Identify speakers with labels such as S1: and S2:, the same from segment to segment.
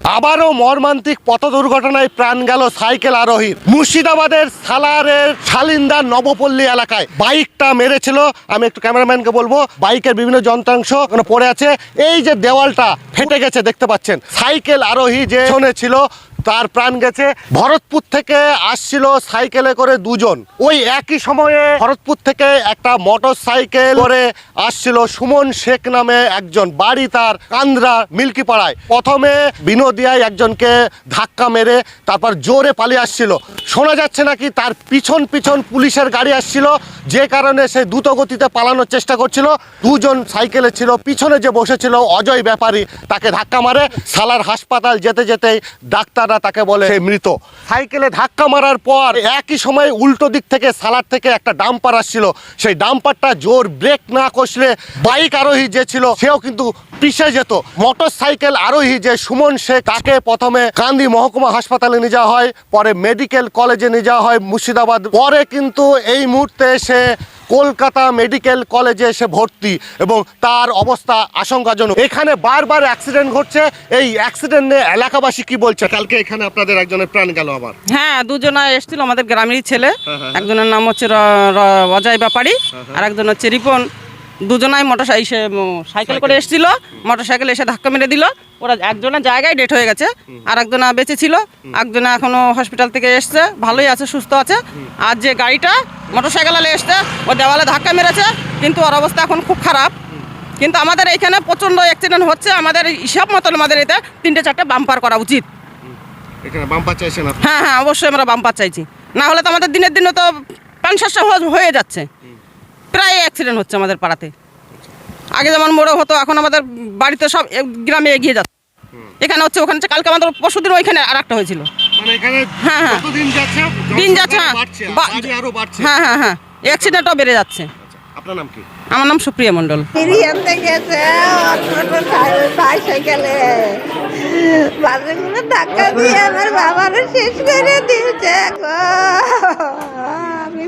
S1: আবারও মর্মান্তিক পথ দুর্ঘটনায় প্রাণ গেল সাইকেল আরোহীর। মুর্শিদাবাদের সালারের শালিন্দা নবপল্লী এলাকায় বাইকটা মেরেছিল। আমি একটু ক্যামেরাম্যানকে বলব, বাইকের বিভিন্ন যন্ত্রাংশ পড়ে আছে। এই যে দেওয়ালটা ফেটে গেছে, দেখতে পাচ্ছেন। সাইকেল আরোহী যে ছিল তার প্রাণ গেছে। ভরতপুর থেকে আসছিল সাইকেলে করে দুজন। ওই একই সময়ে ভরতপুর থেকে একটা মোটর সাইকেল করে আসছিল সুমন শেখ নামে একজন। বাড়ি তার কান্দ্রা মিল্কিপাড়ায়। প্রথমে বিনোদিয়ায় একজনকে ধাক্কা মেরে তারপর জোরে পালিয়ে আসছিল। শোনা যাচ্ছে নাকি তার পিছন পিছন পুলিশের গাড়ি আসছিল। যে কারণে সে দ্রুতগতিতে পালানোর চেষ্টা করছিল। দুজন সাইকেলে ছিল পিছনে যে বসেছিল অজয় ব্যাপারী তাকে ধাক্কা মারে। সালার হাসপাতাল যেতে যেতেই ডাক্তাররা তাকে বলে সে মৃত। সাইকেলে ধাক্কা মারার পর একই সময় উল্টো দিক থেকে সালার থেকে একটা ডাম্পার আসছিল। সেই ডাম্পারটা জোর ব্রেক না কষলে বাইক আরোহী যে ছিল সেও কিন্তু পিষে যেত। মোটর সাইকেল আরোহী যে সুমন শেখ তাকে প্রথমে কান্দি মহকুমা হাসপাতালে নিয়ে যাওয়া হয় পরে মেডিকেল কলেজে নিয়ে যাওয়া হয় মুর্শিদাবাদ। পরে কিন্তু এই মুহূর্তে সে কলকাতা মেডিকেল কলেজে এসে ভর্তি এবং তার অবস্থা আশঙ্কাজনক। এখানে বারবার অ্যাক্সিডেন্ট ঘটছে। এই অ্যাক্সিডেন্ট নিয়ে এলাকাবাসী কি বলছে? কালকে এখানে আপনাদের একজনের প্রাণ গেল আবার।
S2: হ্যাঁ দুজনা এসেছিল আমাদের গ্রামেরই ছেলে।
S1: হ্যাঁ, হ্যাঁ।
S2: একজনের নাম হচ্ছে অজয় ব্যাপারী আর একজন হচ্ছে রিপন। দুজনাই মোটর সাইকেল করে এসেছিল মোটর সাইকেল এসে ধাক্কা মেরে দিল। ওরা একজনের জায়গায় ডেট হয়ে গেছে আর একজনা বেঁচে ছিল। একজনা এখনও হসপিটাল থেকে এসছে ভালোই আছে সুস্থ আছে। আর যে গাড়িটা মোটর সাইকেলে এসছে ও দেওয়ালে ধাক্কা মেরেছে কিন্তু ওর অবস্থা এখন খুব খারাপ। কিন্তু আমাদের এইখানে প্রচণ্ড অ্যাক্সিডেন্ট হচ্ছে আমাদের হিসাব মতন আমাদের এতে তিনটে চারটে বাম্পার করা উচিত।
S1: এখানে বাম্পার চাইছেন
S2: হ্যাঁ হ্যাঁ অবশ্যই আমরা বাম্পার চাইছি। না হলে তো আমাদের দিনের দিনে তো শস্য হয়ে যাচ্ছে। প্রায় অ্যাক্সিডেন্ট হচ্ছে আমাদের পাড়াতে। আগে যেমন মোড়ে হতো এখন আমাদের বাড়িতে সব গ্রামে এগিয়ে যাচ্ছে। এখানে হচ্ছে ওখানে হচ্ছে, কালকে আমাদের পরশুদিন ওইখানে আর একটা হয়েছিল।
S1: মানে
S2: হ্যাঁ, হ্যাঁ।
S1: দিন যাচ্ছে
S2: হ্যাঁ হ্যাঁ হ্যাঁ হ্যাঁ। অ্যাক্সিডেন্টও বেড়ে যাচ্ছে।
S1: আচ্ছা, আপনার নাম কি?
S2: আমার নাম সুপ্রিয়া মণ্ডল।
S3: ফিরিয়ে গেছে ছোট বাসগুলো ধাক্কা দিয়ে আমার বাবার শেষ করে দিয়েছে। আমি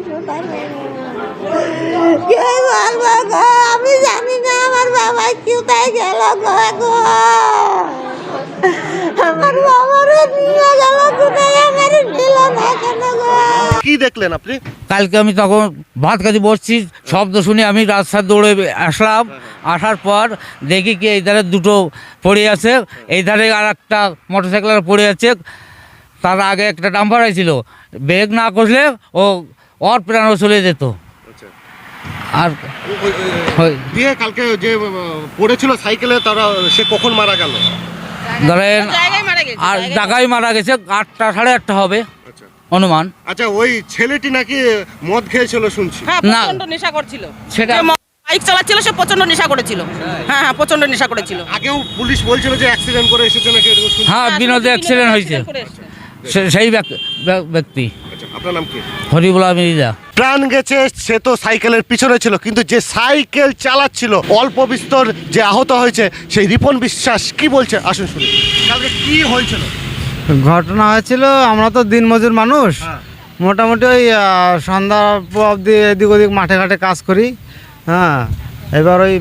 S3: কে বলব গো? আমি জানি না আমার বাবা কোথায় গেল গো গো। আমার বাবারে নিয়ে গেল কোথায় আমার নিল না কেন গো?
S1: কি দেখলেন আপনি?
S4: কালকে আমি তখন ভাত কাজে বসছি শব্দ শুনে আমি রাস্তায় দৌড়ে আসলাম। আসার পর দেখি কি এই ধারে দুটো পড়ে আছে। এই ধারে আর একটা মোটর সাইকেল পড়ে আছে। তার আগে একটা ডাম্পার ছিল ব্রেক না করলে ও ওর প্রাণও চলে যেত। আর
S1: দিয়ে কালকে যে পড়েছিল সাইকেলে তারা সে কখন মারা গেল?
S4: ধরেন
S2: জায়গায় মারা গেছে
S4: আর ডাকাই মারা গেছে আটটা সাড়ে আটটা হবে
S1: আচ্ছা।
S4: অনুমান।
S1: আচ্ছা ওই ছেলেটি নাকি মদ খেয়েছিল শুনছি।
S2: হ্যাঁ
S4: না।
S2: নেশা করছিল।
S4: সেটা-
S2: বাইক চালাচ্ছিল সে প্রচণ্ড নেশা করেছিল। হ্যাঁ হ্যাঁ প্রচণ্ড নেশা করেছিল।
S1: আগেও পুলিশ বলছিল যে অ্যাক্সিডেন্ট করে এসেছে নাকি
S4: হ্যাঁ বিনোদে অ্যাক্সিডেন্ট হয়েছে। সে- সেই ব্যক- ব্যক্তি।
S1: আচ্ছা আপনার নাম কি?
S4: হরিবুলা মির্জা
S1: প্রাণ গেছে সে তো সাইকেলের পিছনে ছিল কিন্তু যে সাইকেল চালাচ্ছিল অল্প বিস্তর যে আহত হয়েছে সেই রিপন বিশ্বাস কি বলছে? আসুন শুনি। কালকে কি হয়েছিল?
S5: ঘটনা হয়েছিল আমরা তো দিনমজুর মানুষ।
S1: হ্যাঁ।
S5: মোটামুটি ওই সন্ধ্যা অবধি এদিক ওদিক মাঠে ঘাটে কাজ করি হ্যাঁ। এবার ওই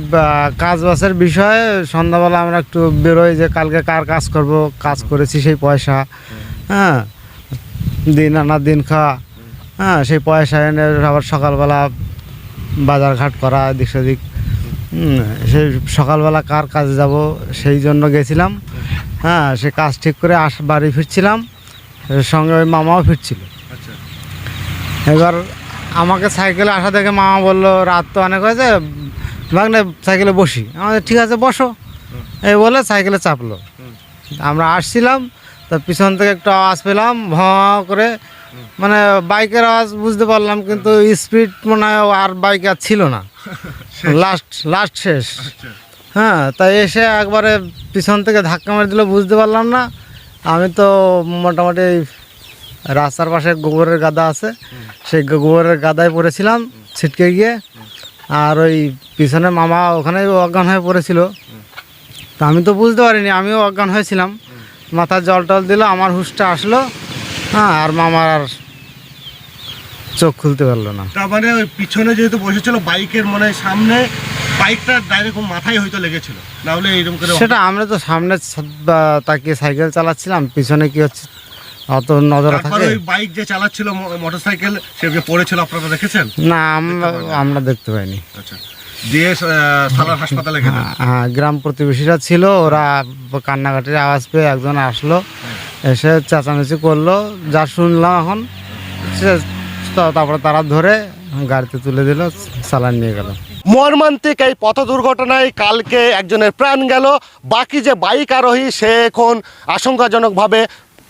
S5: কাজ বাসের বিষয়ে সন্ধ্যাবেলা আমরা একটু বেরোই যে কালকে কার কাজ করব কাজ করেছি সেই পয়সা হ্যাঁ। দিন আনা দিন খাওয়া হ্যাঁ সেই পয়সা এনে আবার সকালবেলা বাজারঘাট করা এদিক সেদিক। সেই সকালবেলা কার কাজে যাব সেই জন্য গেছিলাম। হ্যাঁ সে কাজ ঠিক করে আস বাড়ি ফিরছিলাম। সঙ্গে ওই মামাও ফিরছিল।
S1: আচ্ছা।
S5: এবার আমাকে সাইকেলে আসা দেখে মামা বলল রাত তো অনেক হয়েছে ভাগনে সাইকেলে বসি। আমাদের ঠিক আছে বসো। এই বলে সাইকেলে চাপলো। আমরা আসছিলাম তো পিছন থেকে একটু আওয়াজ পেলাম, ভ করে। মানে বাইকের আওয়াজ বুঝতে পারলাম, কিন্তু স্পিড মনে হয় আর বাইক আর ছিল না। লাস্ট লাস্ট শেষ। হ্যাঁ তাই এসে একবারে পিছন থেকে ধাক্কা মেরে দিল, বুঝতে পারলাম না। আমি তো মোটামুটি রাস্তার পাশে গোবরের গাদা আছে। সেই গোবরের গাদায় পড়েছিলাম ছিটকে গিয়ে। আর ওই পিছনে মামা ওখানে অজ্ঞান হয়ে পড়েছিল। তা আমি তো বুঝতে পারিনি, আমিও অজ্ঞান হয়েছিলাম। মাথায় জল টল দিল আমার হুশটা আসলো হ্যাঁ আর মামার আর চোখ খুলতে পারল না।
S1: তার মানে ওই পিছনে যেহেতু বসেছিল বাইকের মনে হয় সামনে বাইকটা ডাইরেক্ট মাথায় হয়তো লেগেছিল। না হলে এরকম করে
S5: সেটা আমরা তো সামনে তাকিয়ে সাইকেল চালাচ্ছিলাম পিছনে কি হচ্ছে অত নজর থাকে?
S1: ওই বাইক যে চালাচ্ছিল মোটর সাইকেল সে পড়েছিল আপনারা দেখেছেন?
S5: না আমরা আমরা দেখতে পাইনি।
S1: আচ্ছা। দিয়ে সালার হাসপাতালে গেলেন।
S5: হ্যাঁ গ্রাম প্রতিবেশীরা ছিল ওরা কান্নাকাটির আওয়াজ পেয়ে একজন আসলো এসে চেঁচামেচি করল যা শুনলাম এখন সে তা- তারপরে তারা ধরে গাড়িতে তুলে দিল চালান নিয়ে গেল।
S1: মর্মান্তিক এই পথ দুর্ঘটনায় কালকে একজনের প্রাণ গেল বাকি যে বাইক আরোহী সে এখন আশঙ্কাজনকভাবে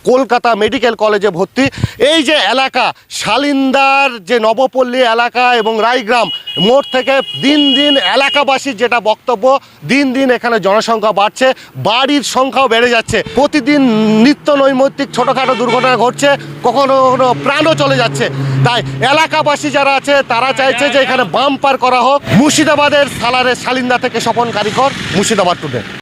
S1: কলকাতা মেডিকেল কলেজে ভর্তি। এই যে এলাকা, শালিন্দার যে নবপল্লী এলাকা এবং রায়গ্রাম, মোড় থেকে দিন দিন এলাকাবাসীর যেটা বক্তব্য, দিন দিন এখানে জনসংখ্যা বাড়ছে, বাড়ির সংখ্যাও বেড়ে যাচ্ছে। প্রতিদিন নিত্য নৈমিত্তিক ছোটোখাটো দুর্ঘটনা ঘটছে, কখনো কখনো প্রাণও চলে যাচ্ছে। তাই এলাকাবাসী যারা আছে, তারা চাইছে যে এখানে বাম্পার করা হোক। মুর্শিদাবাদের সালারের শালিন্দা থেকে স্বপন কারিকর, মুর্শিদাবাদ টুডে।